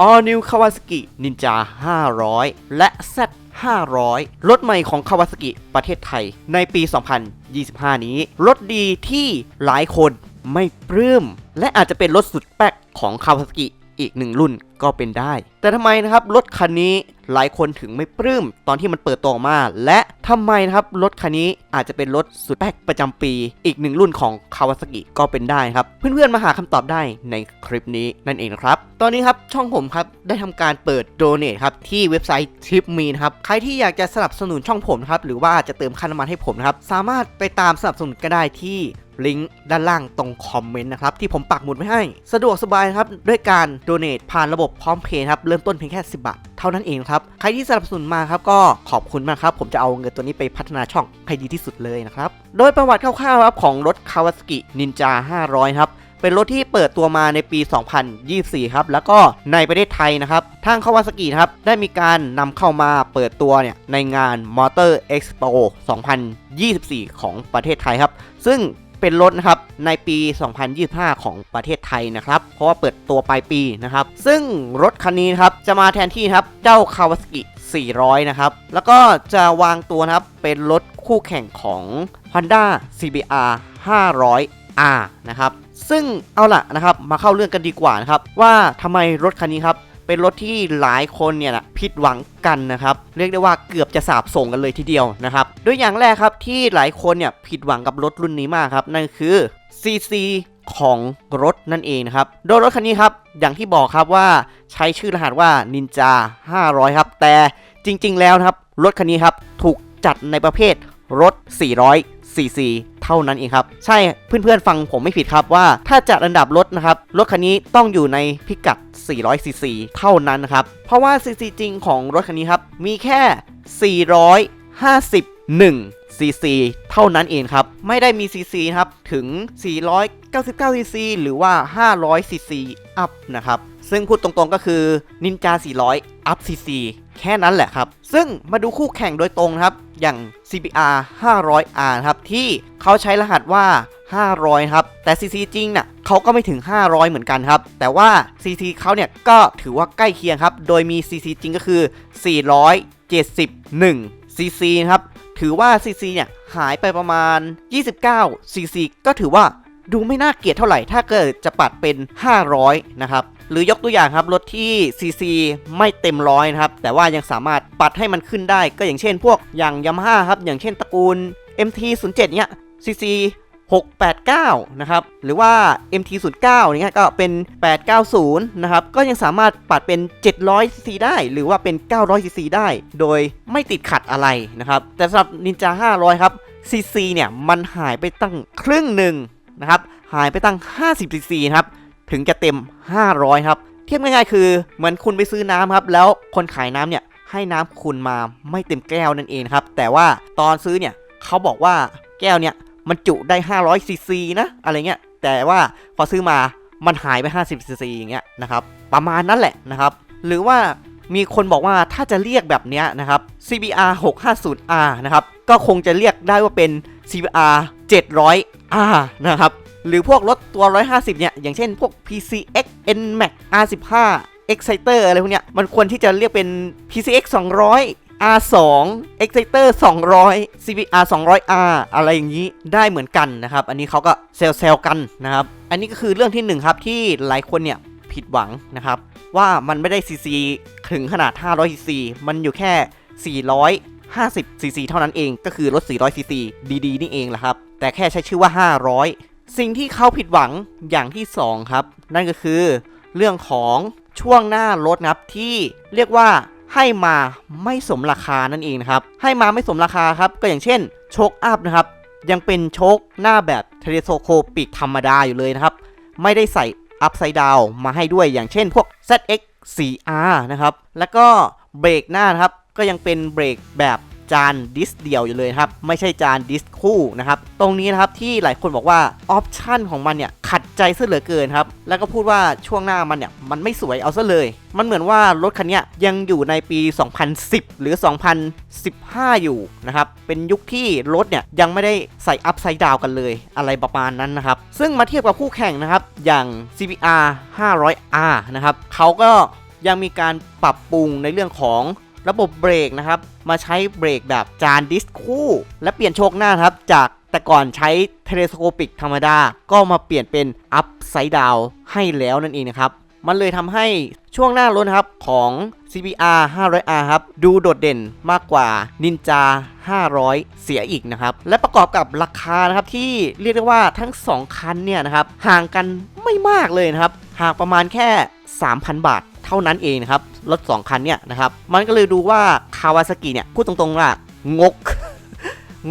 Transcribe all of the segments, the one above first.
All New Kawasaki Ninja 500 และ Z 500 รถใหม่ของ Kawasaki ประเทศไทย ในปี 2025 นี้ รถดีที่หลายคนไม่ปลื้ม และอาจจะเป็นรถสุดแป๊กของ Kawasaki อีกหนึ่งรุ่น ก็เป็นได้ แต่ทำไมนะครับรถคันนี้หลายคนถึงไม่ปลื้มตอนที่มันเปิดตัวออกมา และทำไมนะครับรถคันนี้อาจจะเป็นรถสุดแป๊กประจำปี อีกหนึ่งรุ่นของ Kawasaki ก็เป็นได้ครับ เพื่อนๆมาหาคำตอบได้ในคลิปนี้นั่นเองครับ ตอนนี้ครับช่องผมครับได้ทำการเปิดโดเน a ครับที่เว็บไซต์ Tip Me นะครับใครที่อยากจะสนับสนุนช่องผมครับหรือว่าจะเติมค่าน้ำมันให้ผมนะครับสามารถไปตามสนับสนุนก็ได้ที่ลิงก์ด้านล่างตรงคอมเมนต์นะครับที่ผมปักหมุดไว้ให้ สะดวกสบายครับด้วยการโดเน a t ผ่านระบบพร้อมเพย์ครับเริ่มต้นเพียงแค่ 10 บาท เท่านั้นเองครับ ใครที่สนับสนุนมาครับก็ขอบคุณมากครับ ผมจะเอาเงินตัวนี้ไปพัฒนาช่องให้ดีที่สุดเลยนะครับ โดยประวัติคร่าวๆครับของรถ Kawasaki Ninja 500 ครับเป็นรถที่เปิดตัวมาในปี 2024 ครับ แล้วก็ในประเทศไทยนะครับ ทางคาวาซากิครับ ได้มีการนำเข้ามาเปิดตัวเนี่ยในงาน Motor Expo 2024 ของประเทศไทยครับ ซึ่ง เป็นรถนะครับในปี 2025 ของประเทศไทยนะครับ เพราะว่าเปิดตัวปลายปีนะครับ ซึ่งรถคันนี้นครับจะมาแทนที่ครับเจ้าคาวาซากิ 400 นะครับ แล้วก็จะวางตัวนะครับเป็นรถคู่แข่งของ Honda CBR 500R นะครับ ซึ่งเอาล่ะนะครับมาเข้าเรื่องกันดีกว่านะครับว่าทำไมรถคันนี้ครับ เป็นรถที่หลายคนเนี่ยนะผิดหวังกันนะครับ เรียกได้ว่าเกือบจะสาบส่งกันเลยทีเดียวนะครับด้วยอย่างแรกครับที่หลายคนเนี่ยผิดหวังกับรถรุ่นนี้มากครับ นั่นคือ CC ของรถนั่นเองนะครับ โดยรถคันนี้ครับ อย่างที่บอกครับว่าใช้ชื่อรหัสว่า Ninja 500 ครับ แต่จริง ๆ แล้วนะครับ รถคันนี้ครับ ถูกจัดในประเภทรถ 400 cc ท่านั้นเองครับ ใช่เพื่อนๆฟังผมไม่ผิดครับว่าถ้าจัดอันดับรถนะครับ รถคันนี้ต้องอยู่ในพิกัด 400 cc เท่านั้นนะครับ เพราะว่า cc จริงของรถคันนี้ครับ มีแค่ 451 cc เท่านั้นเองครับ ไม่ได้มี cc นะครับ ถึง 499 cc หรือว่า 500 cc อัพนะครับ ซึ่งพูดตรงๆก็คือ Ninja 400 up cc แค่นั้นแหละครับ ซึ่งมาดูคู่แข่งโดยตรงครับ อย่าง CBR 500R ครับ ที่ เขาใช้รหัสว่า 500 ครับ แต่ CC จริงน่ะเขาก็ไม่ถึง 500 เหมือนกันครับ แต่ว่า CC เขาเนี่ยก็ถือว่าใกล้เคียงครับ โดยมี CC จริงก็คือ 471 CC นะครับ ถือว่า CC เนี่ยหายไปประมาณ 29 CC ก็ถือว่าดูไม่น่าเกลียดเท่าไหร่ ถ้าเกิดจะปัดเป็น 500 นะครับ หรือยกตัวอย่างครับ รถที่ CC ไม่เต็มร้อยนะครับ แต่ว่ายังสามารถปัดให้มันขึ้นได้ ก็อย่างเช่นพวกอย่าง Yamaha ครับ อย่างเช่นตระกูล MT07 เนี่ย CC 689 นะครับ หรือว่า MT09 อย่างเงี้ยก็เป็น 890 นะครับ ก็ยังสามารถปัดเป็น 700 cc ได้ หรือว่าเป็น 900 cc ได้ โดยไม่ติดขัดอะไรนะครับ แต่สำหรับ Ninja 500 ครับ cc เนี่ย มันหายไปตั้งครึ่งหนึ่งนะครับ หายไปตั้ง 50 cc ครับ ถึงจะเต็ม 500 ครับ เทียบง่ายๆ คือเหมือนคุณไปซื้อน้ำครับ แล้วคนขายน้ำเนี่ย ให้น้ำคุณมาไม่เต็มแก้วนั่นเองครับ แต่ว่าตอนซื้อเนี่ยเขาบอกว่าแก้วเนี่ย มันจุได้500ซีซีนะ อะไรเงี้ย แต่ว่าพอซื้อมามันหายไป 50ซีซีอย่างเงี้ยนะครับ ประมาณนั้นแหละนะครับ หรือว่ามีคนบอกว่าถ้าจะเรียกแบบเนี้ยนะครับ CBR 650R นะครับ ก็คงจะเรียกได้ว่าเป็น CBR 700R นะครับ หรือพวกรถตัว 150 เนี่ย อย่างเช่นพวก PCX NMAX R15 Exciter อะไรพวกเนี้ย มันควรที่จะเรียกเป็น PCX 200 R2 Exciter 200 CBR 200R อะไรอย่างนี้ได้เหมือนกันนะครับ อันนี้เขาก็เซลเซลกันนะครับ อันนี้ก็คือเรื่องที่หนึ่งครับที่หลายคนเนี่ยผิดหวังนะครับ ว่ามันไม่ได้ CC ถึงขนาด 500 CC มันอยู่แค่450 CC เท่านั้นเองก็คือรถ 400 CC ดีๆ นี่เองแหละครับ แต่แค่ใช้ชื่อว่า 500 สิ่งที่เขาผิดหวังอย่างที่ 2 ครับ นั่นก็คือเรื่องของช่วงหน้ารถนะครับที่เรียกว่า ให้มาไม่สมราคานั่นเองนะครับให้มาไม่สมราคาครับก็อย่างเช่นโชคอัพนะครับยังเป็นโชคหน้าแบบเทเลโซโคปิกธรรมดาอยู่เลยนะครับไม่ได้ใส่อัพไซด์ดาวมาให้ด้วยอย่างเช่นพวก ZX 4R นะครับแล้วก็เบรกหน้านะครับก็ยังเป็นเบรกแบบ จานดิสเดียวอยู่เลยครับ ไม่ใช่จานดิสคู่นะครับ ตรงนี้นะครับที่หลายคนบอกว่าออปชันของมันเนี่ยขัดใจซะเหลือเกินครับ แล้วก็พูดว่าช่วงหน้ามันเนี่ยมันไม่สวยเอาซะเลย มันเหมือนว่ารถคันนี้ยยังอยู่ในปี 2010 หรือ 2015 อยู่นะครับ เป็นยุคที่รถเนี่ยยังไม่ได้ใส่อัพไซด์ดาวกันเลยอะไรประมาณนั้นนะครับ ซึ่งมาเทียบกับคู่แข่งนะครับ อย่าง CBR 500R นะครับเขาก็ยังมีการปรับปรุงในเรื่องของ ระบบเบรกนะครับ มาใช้เบรกแบบจานดิสคู่ และเปลี่ยนโชคหน้าครับ จากแต่ก่อนใช้เทเลสโคปิกธรรมดา ก็มาเปลี่ยนเป็นอัพไซด์ดาวให้แล้วนั่นเองนะครับ มันเลยทำให้ช่วงหน้ารถนครับของ CBR 500R ครับ ดูโดดเด่นมากกว่า Ninja 500 เสียอีกนะครับ และประกอบกับราคานะครับที่เรียกได้ว่าทั้ง 2 คันเนี่ยนะครับ ห่างกันไม่มากเลยนะครับ ห่างประมาณแค่ 3,000 บาท ท่านั้นเองนะครับ รถ 2 คันเนี่ยนะครับ มันก็เลยดูว่าคาวาซากิเนี่ยพูดตรงๆว่างก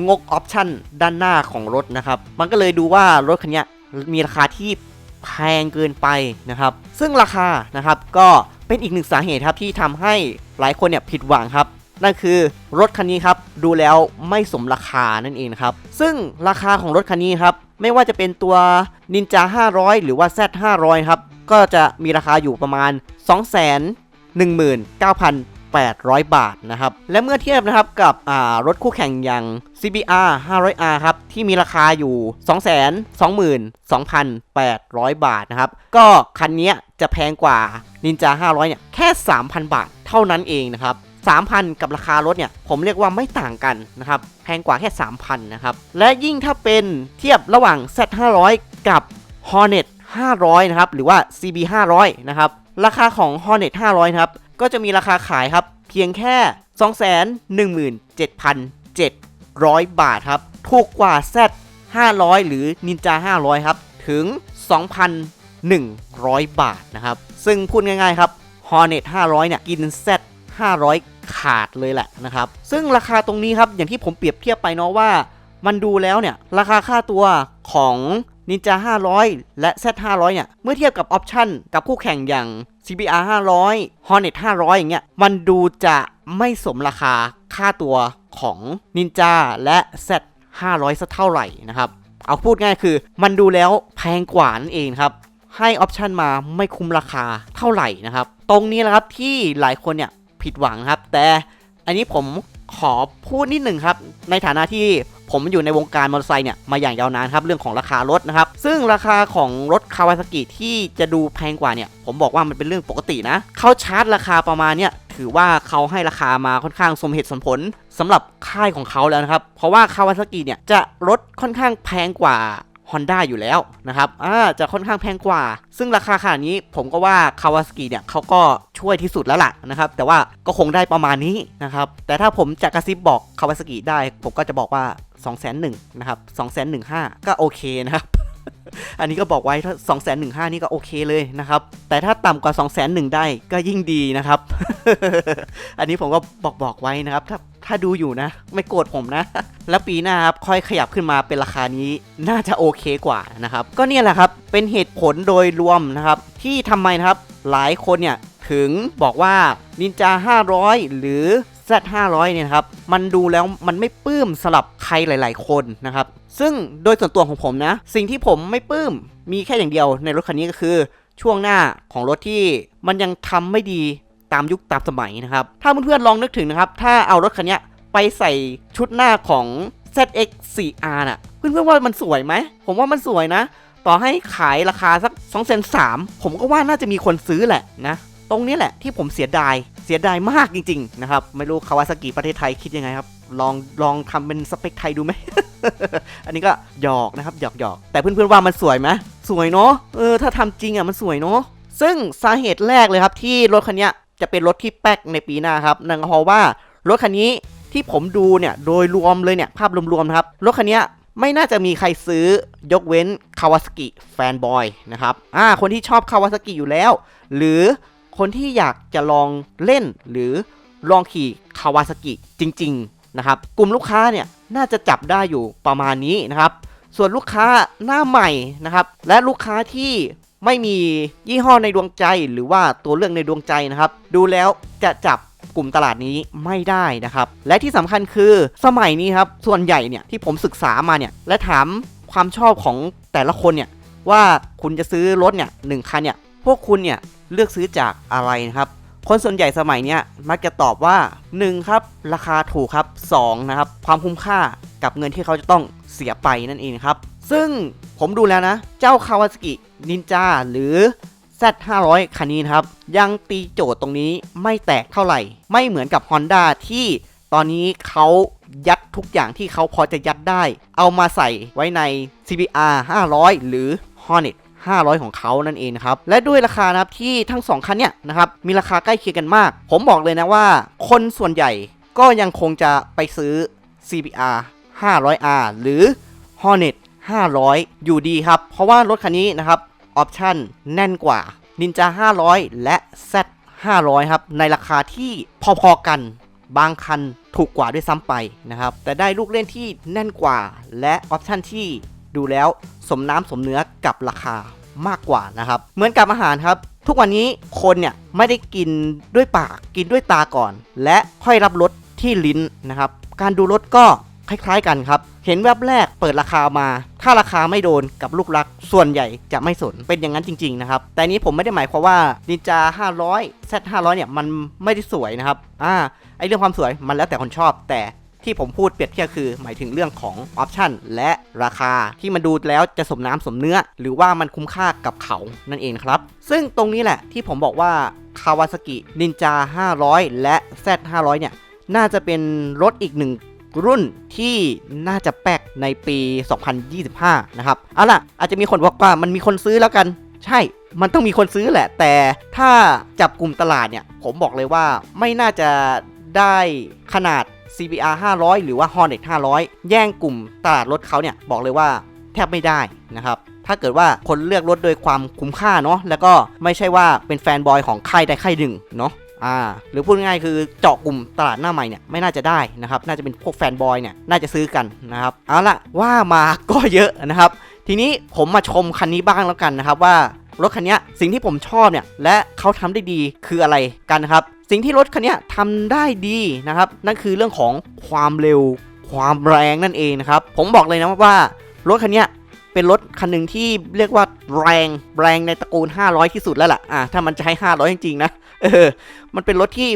งกออปชั่นด้านหน้าของรถนะครับ มันก็เลยดูว่ารถคันนี้มีราคาที่แพงเกินไปนะครับ ซึ่งราคานะครับก็เป็นอีกหนึ่งสาเหตุครับที่ทำให้หลายคนเนี่ยผิดหวังครับ นั่นคือรถคันนี้ครับดูแล้วไม่สมราคานั่นเองครับ ซึ่งราคาของรถคันนี้ครับไม่ว่าจะเป็นตัว Ninja 500 หรือว่า Z 500ครับ ก็จะมีราคาอยู่ประมาณ 2 1 9 800 บาทนะครับ และเมื่อเทียบนะครับกับอ่ารถคู่แข่งอย่าง CBR 500R ครับ ที่มีราคาอยู่ 222,800 บาทนะครับ ก็คันนี้จะแพงกว่า Ninja 500 เนี่ย แค่ 3,000 บาทเท่านั้นเองนะครับ 3,000 กับราคารถเนี่ย ผมเรียกว่าไม่ต่างกันนะครับ แพงกว่าแค่ 3,000 นะครับ และยิ่งถ้าเป็นเทียบระหว่าง Z 500 กับ Hornet 500 นะครับ หรือว่า CB 500 นะครับ ราคาของ Hornet 500 นะครับ ก็จะมีราคาขายครับ เพียงแค่ 217,700 บาทครับ ถูกกว่า Z 500 หรือ Ninja 500 ครับ ถึง 2,100 บาทนะครับ ซึ่งพูดง่ายๆครับ Hornet 500 เนี่ย กิน Z 500 ขาดเลยแหละนะครับ ซึ่งราคาตรงนี้ครับ อย่างที่ผมเปรียบเทียบไปเนาะว่า มันดูแล้วเนี่ย ราคาค่าตัวของ Ninja 500 และ Z 500เนี่ย เมื่อเทียบกับออปชันกับคู่แข่งอย่าง CBR 500 Hornet 500 อย่างเงี้ย มันดูจะไม่สมราคาค่าตัวของ Ninja และ Z 500สักเท่าไหร่นะครับ เอาพูดง่ายคือ มันดูแล้วแพงกว่านั่นเองครับ ให้ออปชันมาไม่คุ้มราคาเท่าไหร่นะครับ ตรงนี้แหละครับที่หลายคนเนี่ยผิดหวังครับ แต่อันนี้ผม ขอพูดนิดหนึ่งครับ ในฐานะที่ผมอยู่ในวงการมอเตอร์ไซค์เนี่ยมาอย่างยาวนานครับเรื่องของราคารถนะครับ ซึ่งราคาของรถคาวาซากิที่จะดูแพงกว่าเนี่ย ผมบอกว่ามันเป็นเรื่องปกตินะเขาชาร์จราคาประมาณเนี่ยถือว่าเขาให้ราคามาค่อนข้างสมเหตุสมผลสำหรับค่ายของเขาแล้วนะครับ เพราะว่าคาวาซากิเนี่ยจะรถค่อนข้างแพงกว่า Honda อยู่แล้วนะครับอ่าจะค่อนข้างแพงกว่า ซึ่งราคาขนาดนี้ผมก็ว่าคาวาสกิเนี่ยเขาก็ช่วยที่สุดแล้วล่ะนะครับ แต่ว่าก็คงได้ประมาณนี้นะครับ แต่ถ้าผมจะกระซิบบอกคาวาสกิได้ ผมก็จะบอกว่า2 1 0 0 0 0นะครับ2 1 5 0 0ก็โอเคนะครับอันนี้ก็บอกไว้ถ้า2 1 5 0 0นี่ก็โอเคเลยนะครับ แต่ถ้าต่ำกว่า 2 1 0 0 0ได้ก็ยิ่งดีนะครับ อันนี้ผมก็บอกบอกไว้นะครับ ถ้า ถ้าดูอยู่นะ ไม่โกรธผมนะ แล้วปีหน้าครับค่อยขยับขึ้นมาเป็นราคานี้น่าจะโอเคกว่านะครับ ก็เนี่ยแหละครับเป็นเหตุผลโดยรวมนะครับ ที่ทำไมนะครับหลายคนเนี่ยถึงบอกว่า Ninja 500 หรือ Z 500 เนี่ยนะครับ มันดูแล้วมันไม่ปลื้มสลับใครหลาย ๆ คนนะครับ ซึ่งโดยส่วนตัวของผมนะ สิ่งที่ผมไม่ปลื้มมีแค่อย่างเดียวในรถคันนี้ก็คือ ช่วงหน้าของรถที่มันยังทำไม่ดี ตามยุคตามสมัยนะครับ ถ้าเพื่อนๆลองนึกถึงนะครับ ถ้าเอารถคันนี้ไปใส่ชุดหน้าของ ZX 4R น่ะ เพื่อนๆว่ามันสวยไหม ผมว่ามันสวยนะ ต่อให้ขายราคาสัก2 3 0 0 0ผมก็ว่าน่าจะมีคนซื้อแหละนะ ตรงนี้แหละที่ผมเสียดาย เสียดายมากจริง ๆ นะครับ ไม่รู้คาวาซากิประเทศไทยคิดยังไงครับ ลองลองทำเป็นสเปคไทยดูไหม อันนี้ก็หยอกนะครับหยอกหยอกแต่เพื่อนๆว่ามันสวยไหมสวยเนาะ เออถ้าทำจริงอะมันสวยเนาะซึ่งสาเหตุแรกเลยครับที่รถคันนี้ จะเป็นรถที่แป๊กในปีหน้าครับนั่นก็เพราะว่ารถคันนี้ที่ผมดูเนี่ยโดยรวมเลยเนี่ยภาพรวมๆนะครับรถคันนี้ไม่น่าจะมีใครซื้อยกเว้นคาวาซากิแฟนบอยนะครับอ่าคนที่ชอบคาวาซากิอยู่แล้ว หรือคนที่อยากจะลองเล่นหรือลองขี่คาวาซากิจริง ๆนะครับ กลุ่มลูกค้าเนี่ยน่าจะจับได้อยู่ประมาณนี้นะครับ ส่วนลูกค้าหน้าใหม่นะครับ และลูกค้าที่ ไม่มียี่ห้อในดวงใจหรือว่าตัวเลือกในดวงใจนะครับ ดูแล้วจะจับกลุ่มตลาดนี้ไม่ได้นะครับ และที่สำคัญคือสมัยนี้ครับ ส่วนใหญ่เนี่ยที่ผมศึกษามาเนี่ยและถามความชอบของแต่ละคนเนี่ยว่าคุณจะซื้อรถเนี่ยหนึ่งคันเนี่ยพวกคุณเนี่ยเลือกซื้อจากอะไรนะครับ คนส่วนใหญ่สมัยเนี้ยมักจะตอบว่า 1 ครับ ราคาถูกครับ2นะครับความคุ้มค่ากับเงินที่เขาจะต้องเสียไปนั่นเองครับ ซึ่งผมดูแล้วนะ เจ้าคาวา s กินินจาหรือ Z Z500 คันนี้นะครับ ยังตีโจทย์ตรงนี้ไม่แตกเท่าไหร่ ไม่เหมือนกับ Honda ที่ตอนนี้เขายัดทุกอย่างที่เขาพอจะยัดได้ เอามาใส่ไว้ใน CBR 500 หรือ Hornet 500 ของเขานั่นเองนะครับ และด้วยราคานะครับที่ทั้ง 2 คันเนี่ยนะครับ มีราคาใกล้เคียงกันมาก ผมบอกเลยนะว่า คนส่วนใหญ่ก็ยังคงจะไปซื้อ CBR 500R หรือ Hornet 500 อยู่ดีครับ เพราะว่ารถคันนี้นะครับออปชั่นแน่นกว่า Ninja 500 และ Z 500 ครับ ในราคาที่พอๆกันบางคันถูกกว่าด้วยซ้ำไปนะครับ แต่ได้ลูกเล่นที่แน่นกว่า และออปชั่นที่ดูแล้วสมน้ำสมเนื้อกับราคามากกว่านะครับ เหมือนกับอาหารครับ ทุกวันนี้คนเนี่ยไม่ได้กินด้วยปากกินด้วยตาก่อน และค่อยรับรสที่ลิ้นนะครับ การดูรถก็คล้ายๆกันครับ เห็นแวบแรกเปิดราคามา ถ้าราคาไม่โดนกับลูกรัก ส่วนใหญ่จะไม่สนเป็นอย่างนั้นจริงๆนะครับ แต่นี้ผมไม่ได้หมายความว่า Ninja 500 Z 500เนี่ยมันไม่ได้สวยนะครับอ่าไอเรื่องความสวยมันแล้วแต่คนชอบแต่ที่ผมพูดเปรียบเทียบคือ หมายถึงเรื่องของออปชันและราคาที่มันดูแล้วจะสมน้ำสมเนื้อ หรือว่ามันคุ้มค่ากับเขานั่นเองครับ ซึ่งตรงนี้แหละที่ผมบอกว่า Kawasaki Ninja 500 และ Z 500เนี่ยน่าจะเป็นรถอีกหนึ่ง รุ่นที่น่าจะแปกในปี 2025 นะครับ เอาล่ะ อาจจะมีคนบอกว่ามันมีคนซื้อแล้วกัน ใช่ มันต้องมีคนซื้อแหละ แต่ถ้าจับกลุ่มตลาดเนี่ย ผมบอกเลยว่าไม่น่าจะได้ขนาด CBR 500 หรือว่า Hornet 500 แย่งกลุ่มตลาดรถเขาเนี่ย บอกเลยว่าแทบไม่ได้นะครับถ้าเกิดว่าคนเลือกรถโดยความคุ้มค่าเนาะแล้วก็ไม่ใช่ว่าเป็นแฟนบอยของค่ายใดค่ายหนึ่งเนาะ อ่าหรือพูดง่ายคือเจาะกลุ่มตลาดหน้าใหม่เนี่ยไม่น่าจะได้นะครับ น่าจะเป็นพวกแฟนบอยเนี่ยน่าจะซื้อกันนะครับเอาละว่ามาก็เยอะนะครับ ทีนี้ผมมาชมคันนี้บ้างแล้วกันนะครับว่ารถคันนี้สิ่งที่ผมชอบเนี่ยและเขาทำได้ดีคืออะไรกันนะครับ สิ่งที่รถคันนี้ทำได้ดีนะครับ นั่นคือเรื่องของความเร็ว ความแรงนั่นเองนะครับ ผมบอกเลยนะว่ารถคันนี้เป็นรถคันหนึ่งที่เรียกว่าแรงแรงในตระกูล 500 ที่สุดแล้วล่ะอะถ้ามันจะให้ 500 จริงๆนะ เออ มันเป็นรถที่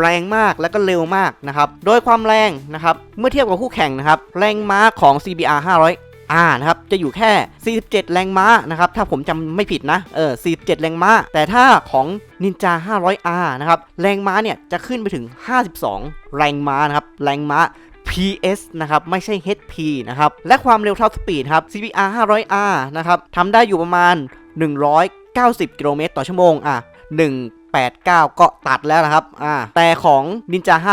แรงมากแล้วก็เร็วมากนะครับ โดยความแรงนะครับ เมื่อเทียบกับคู่แข่งนะครับ แรงม้าของ CBR 500อ่านะครับ จะอยู่แค่ 47 แรงม้านะครับ ถ้าผมจำไม่ผิดนะ เออ 47 แรงม้า แต่ถ้าของ Ninja 500R นะครับ แรงม้าเนี่ยจะขึ้นไปถึง 52 แรงม้านะครับ แรงม้า PS นะครับ ไม่ใช่ HP นะครับ และความเร็วเท่าสปีดครับ CBR 500R นะครับทำได้อยู่ประมาณ 190 กิโลเมตรต่อชั่วโมง อะ 8 9 ก็ตัดแล้วนะครับอ่าแต่ของ Ninja 500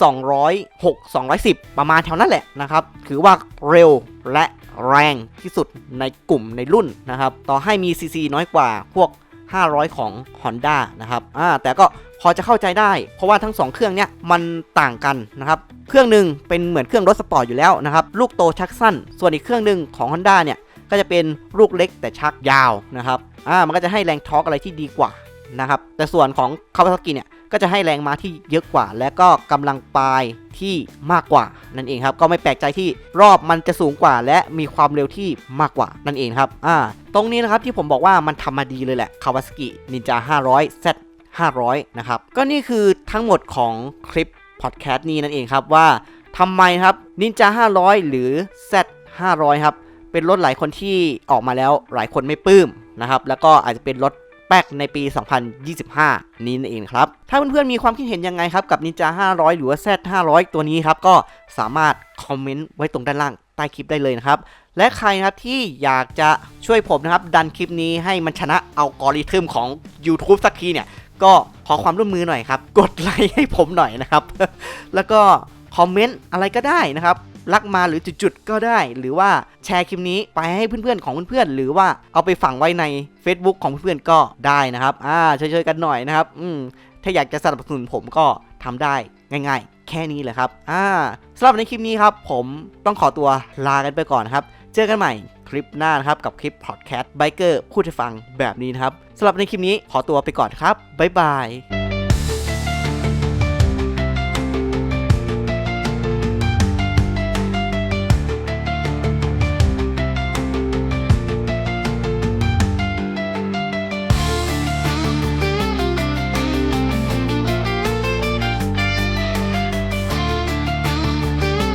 206 210 ประมาณแถวนั้นแหละนะครับ ถือว่าเร็วและแรงที่สุดในกลุ่มในรุ่นนะครับ ต่อให้มี CC น้อยกว่าพวก 500 ของ Honda นะครับอ่าแต่ก็พอจะเข้าใจได้ เพราะว่าทั้ง 2 เครื่องเนี้ยมันต่างกันนะครับ เครื่องหนึ่งเป็นเหมือนเครื่องรถสปอร์ตอยู่แล้วนะครับ ลูกโตชักสั้น ส่วนอีกเครื่องหนึ่งของ Honda เนี่ยก็จะเป็นลูกเล็กแต่ชักยาวนะครับอ่ามันก็จะให้แรงทอร์กอะไรที่ดีกว่า นะครับ แต่ส่วนของ Kawasaki เนี่ยก็จะให้แรงม้าที่เยอะกว่า และก็กำลังปลายที่มากกว่านั่นเองครับ ก็ไม่แปลกใจที่รอบมันจะสูงกว่า และมีความเร็วที่มากกว่านั่นเองครับ อ่า ตรงนี้นะครับที่ผมบอกว่ามันทำมาดีเลยแหละ Kawasaki Ninja 500 Z 500 นะครับ ก็นี่คือทั้งหมดของคลิปพอดแคสต์นี้นั่นเองครับว่าทำไมครับ Ninja 500 หรือ Z 500 ครับ เป็นรถหลายคนที่ออกมาแล้วหลายคนไม่ปลื้มนะครับ แล้วก็อาจจะเป็นรถ แป๊กในปี 2025 นี้นั่นเองครับ ถ้าเพื่อนๆมีความคิดเห็นยังไงครับ กับ Ninja 500 หรือว่า Z 500 ตัวนี้ครับ ก็สามารถคอมเมนต์ไว้ตรงด้านล่างใต้คลิปได้เลยนะครับ และใครนะครับที่อยากจะช่วยผมนะครับ ดันคลิปนี้ให้มันชนะเอากอริทึมของ YouTube สักทีเนี่ย ก็ขอความร่วมมือหน่อยครับ กดไลค์ให้ผมหน่อยนะครับ แล้วก็คอมเมนต์อะไรก็ได้นะครับ รักมาหรือจุดๆก็ได้ หรือว่าแชร์คลิปนี้ไปให้เพื่อนๆของเพื่อนๆหรือว่าเอาไปฝังไว้ใน Facebook ของเพื่อนๆก็ได้นะครับอ่าช่วยๆกันหน่อยนะครับอืมถ้าอยากจะสนับสนุนผมก็ทำได้ง่าย ๆ แค่นี้แหละครับอ่าสำหรับในคลิปนี้ครับ ผมต้องขอตัวลากันไปก่อนนครับ เจอกันใหม่คลิปหน้านะครับกับคลิปพอดแคสต์ไบเกอร์พูดให้ฟังแบบนี้นะครับสำหรับในคลิปนี้ขอตัวไปก่อนครับบ๊ายบาย